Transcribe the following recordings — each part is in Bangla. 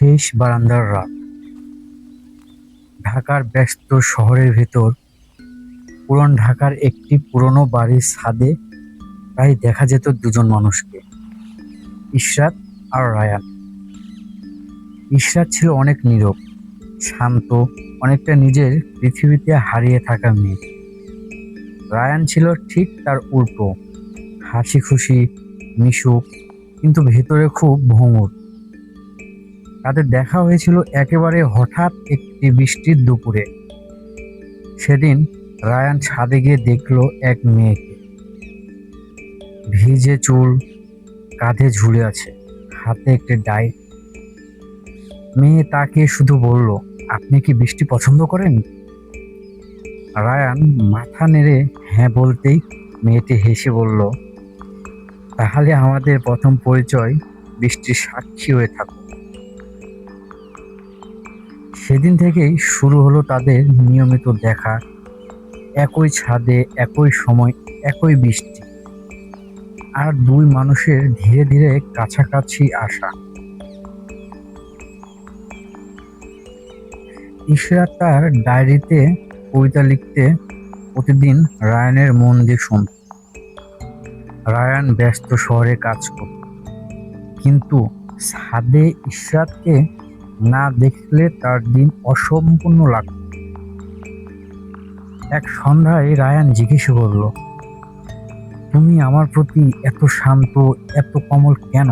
শেষ বারান্দার রাত। ঢাকার ব্যস্ত শহরের ভেতর, পুরান ঢাকার একটি পুরনো বাড়ির ছাদে প্রায় দেখা যেত দুজন মানুষকে, ইশরাত আর রায়ান। ইশরাত ছিল অনেক নীরব, শান্ত, অনেকটা নিজের পৃথিবীতে হারিয়ে থাকা মেয়ে। রায়ান ছিল ঠিক তার উল্টো হাসি খুশি মিশুক, কিন্তু ভেতরে খুব ভঙ্গুর তাদের দেখা হয়েছিল একেবারে হঠাৎ একটি বৃষ্টির দুপুরে। সেদিন রায়ান ছাদে গিয়ে দেখল এক মেয়েকে। ভিজে চুল, কাঁধে ঝুলে আছে, হাতে একটি ডাই মেয়ে তাকে শুধু বলল, আপনি কি বৃষ্টি পছন্দ করেন? রায়ান মাথা নেড়ে হ্যাঁ বলতেই মেয়েটি হেসে বলল, তাহলে আমাদের প্রথম পরিচয় বৃষ্টির সাক্ষী হয়ে থাকো। সেদিন থেকেই শুরু হলো তাদের নিয়মিত দেখা। একই ছাদে, একই সময়, একই বৃষ্টি। আর দুই মানুষের ধীরে ধীরে কাছাকাছি আসা। ইশরাত তার ডায়েরিতে কবিতা লিখতে প্রতিদিন রায়ানের মন দিয়ে শুনত রায়ান ব্যস্ত শহরে কাজ করত। কিন্তু ছাদে ইশরাতকে না দেখলে তার দিন অসম্পূর্ণ লাগত। এক সন্ধ্যায় রায়ান জিজ্ঞেস করল, তুমি আমার প্রতি এত শান্ত, এত কমল কেন?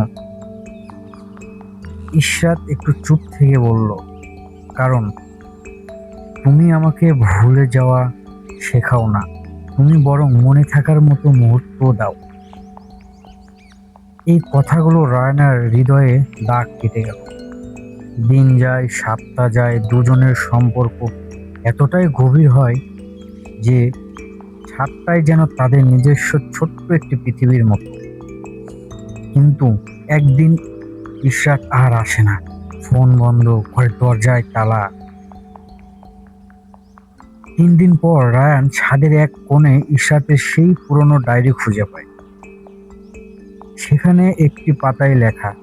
ইশরাত একটু চুপ থেকে বলল, কারণ তুমি আমাকে ভুলে যাওয়া শেখাও না। তুমি বরং মনে থাকার মতো মুহূর্ত দাও। এই কথাগুলো রায়নার হৃদয়ে দাগ কেটে গেল। দিন যায়, সপ্তাহ যায়, দুজনের সম্পর্ক এতটাই গভীর হয় যে ছাদটাই যেন তাদের নিজস্ব ছোট্ট একটি পৃথিবীর মতো। কিন্তু একদিন ইশরাত আর আসে না। ফোন বন্ধ, ঘরের দরজায় তালা। তিন দিন পর রায়ান ছাদের এক কোণে ইশরাতের সেই পুরনো ডায়েরি খুঁজে পায়। সেখানে একটি পাতায় লেখা,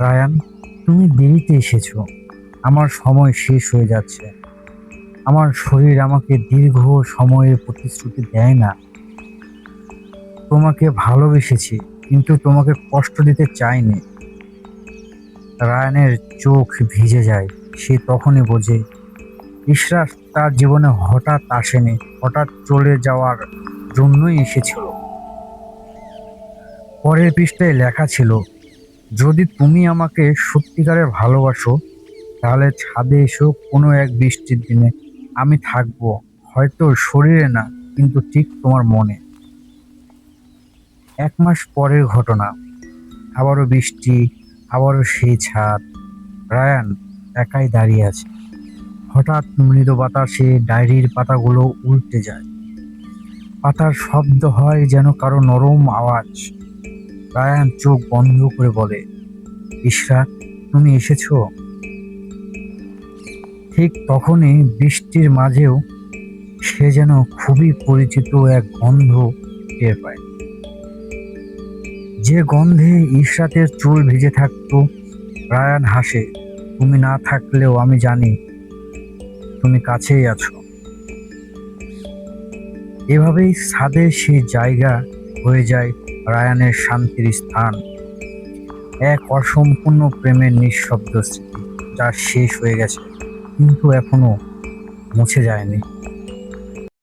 রায়ান তুমি দেরিতে এসেছ। আমার সময় শেষ হয়ে যাচ্ছে। আমার শরীর আমাকে দীর্ঘ সময়ের প্রতিশ্রুতি দেয় না। তোমাকে ভালোবেসেছি, কিন্তু তোমাকে কষ্ট দিতে চাইনি। রায়ানের চোখ ভিজে যায়। সে তখনই বোঝে, ইশরাত তার জীবনে হঠাৎ আসেনি, হঠাৎ চলে যাওয়ার জন্যই এসেছিল। পরের পৃষ্ঠায় লেখা ছিল যদি তুমি আমাকে সত্যিকারে ভালোবাসো, তাহলে ছাদে এসো কোনো এক বৃষ্টির দিনে। আমি থাকব, হয়তো শরীরে না, কিন্তু ঠিক তোমার মনে। এক মাস পরের ঘটনা। আবারও বৃষ্টি, আবারও সেই ছাদ। রায়ান একাই দাঁড়িয়ে আছে। হঠাৎ মৃদু বাতাসে ডায়েরির পাতাগুলো উল্টে যায়। পাতার শব্দ হয় যেন কারও নরম আওয়াজ। রায়ান চোখ বন্ধ করে বলে ইশরাত তুমি এসেছ? ঠিক তখনই বৃষ্টির মাঝেও সে যেন খুবই পরিচিত এক গন্ধ টের পায়। যে গন্ধে ইশরাতের চুল ভিজে থাকতো, রায়ান হাসে, তুমি না থাকলেও আমি জানি তুমি কাছেই আছো। এভাবেই ছাদে সেই জায়গা হয়ে যায় রায়ানের শান্তির স্থান। এক অসম্পূর্ণ প্রেমের নিঃশব্দ স্মৃতি, যা শেষ হয়ে গেছে, কিন্তু এখনও মুছে যায়নি।